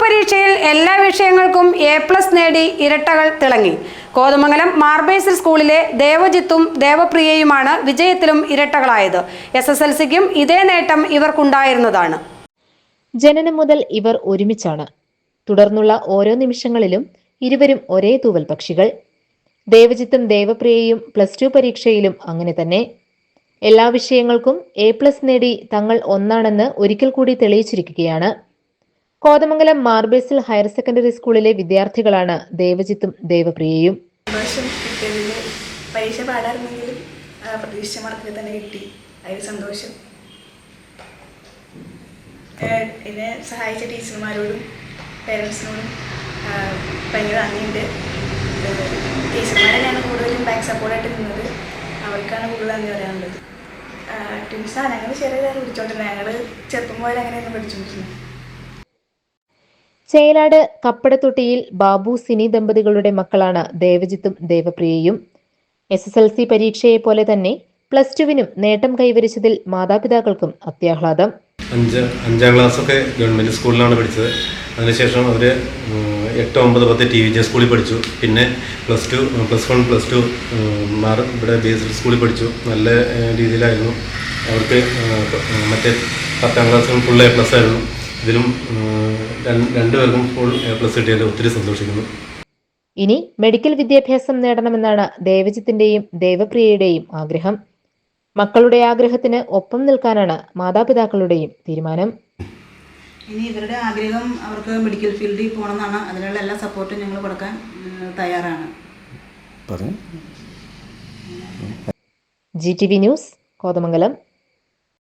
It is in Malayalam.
പരീക്ഷയിൽ എല്ലാ വിഷയങ്ങൾക്കും എ പ്ലസ് നേടി ഇരട്ടകൾ തിളങ്ങി. കോതമംഗലം മാർബേസിൽ സ്കൂളിലെ ദേവജിത്തും ദേവപ്രിയയുമാണ് വിജയത്തിലും ഇരട്ടകളായത്. എസ് എസ് എൽ സിക്കും ഇതേ നേട്ടം ഇവർക്കുണ്ടായിരുന്നതാണ്. ജനനം മുതൽ ഇവർ ഒരുമിച്ചാണ്. തുടർന്നുള്ള ഓരോ നിമിഷങ്ങളിലും ഇരുവരും ഒരേ തൂവൽ പക്ഷികൾ. ദേവജിത്തും ദേവപ്രിയയും പ്ലസ് ടു പരീക്ഷയിലും അങ്ങനെ തന്നെ. എല്ലാ വിഷയങ്ങൾക്കും എ പ്ലസ് നേടി തങ്ങൾ ഒന്നാണെന്ന് ഒരിക്കൽ കൂടി തെളിയിച്ചിരിക്കുകയാണ്. കോതമംഗലം മാർബിൾസിൽ ഹയർ സെക്കൻഡറി സ്കൂളിലെ വിദ്യാർത്ഥികളാണ് ദേവജിത്തും ദേവപ്രിയയും. പരീക്ഷ പാടാറുണ്ടെങ്കിലും ആ, പ്രതീക്ഷിച്ച മാർക്ക് തന്നെ കിട്ടി. അതിൽ സന്തോഷം. എന്നെ സഹായിച്ച ടീച്ചർമാരോടും പേരൻസിനോടും ഭയങ്കര നന്ദിയുണ്ട്. ടീച്ചർമാരെന്നെയാണ് കൂടുതലും ബാക്ക് സപ്പോർട്ടായിട്ട് നിന്നത്. അവർക്കാണ് കൂടുതൽ നന്ദി പറയാനുള്ളത്. ട്വിൻസാണ് ഞങ്ങൾ ചെറിയ കാര്യം പിടിച്ചോണ്ടിരുന്നത് ഞങ്ങൾ ചെറുപ്പം പോലെ അങ്ങനെയൊന്നും പഠിച്ചുകൊണ്ടിരുന്നത് ചേലാട് കപ്പടത്തൊട്ടിയിൽ ബാബു സിനി ദമ്പതികളുടെ മക്കളാണ് ദേവജിത്തും ദേവപ്രിയയും. എസ് എസ് എൽ സി പരീക്ഷയെ പോലെ തന്നെ പ്ലസ് ടുവിനും നേട്ടം കൈവരിച്ചതിൽ മാതാപിതാക്കൾക്കും അത്യാഹ്ലാദം. അഞ്ച് അഞ്ചാം ക്ലാസ്സൊക്കെ ഗവൺമെന്റ് സ്കൂളിലാണ് പഠിച്ചത്. അതിനുശേഷം അവർ എട്ട് ഒമ്പത് പത്ത് ടി വി ജെ സ്കൂളിൽ പഠിച്ചു. പിന്നെ plus two plus one plus two Mar ഇവിടെ ബി എസ് എൽ സ്കൂളിൽ പഠിച്ചു. നല്ല രീതിയിലായിരുന്നു. അവർക്ക് മറ്റേ പത്താം ക്ലാസ്സിൽ ഫുൾ എ പ്ലസ് ആയിരുന്നു. ഇതിലും രണ്ടുപേർക്കും ഫുൾ എ പ്ലസ് കിട്ടിയതിൽ ഒത്തിരി സന്തോഷിക്കുന്നു. ഇനി മെഡിക്കൽ വിദ്യാഭ്യാസം നേടണമെന്നാണ് ദേവജിത്തിന്റെയും ദേവപ്രിയയുടെയും ആഗ്രഹം. മക്കളുടെ ആഗ്രഹത്തിന് ഒപ്പം നിൽക്കാനാണ് മാതാപിതാക്കളുടെയും തീരുമാനം. ഇനി ഇവരുടെ ആഗ്രഹം അവർക്ക് മെഡിക്കൽ ഫീൽഡിൽ പോകണമെന്നാണ്. അതിനുള്ള എല്ലാ സപ്പോർട്ടും ഞങ്ങൾ കൊടുക്കാൻ തയ്യാറാണ്. G T V news Kothamangalam.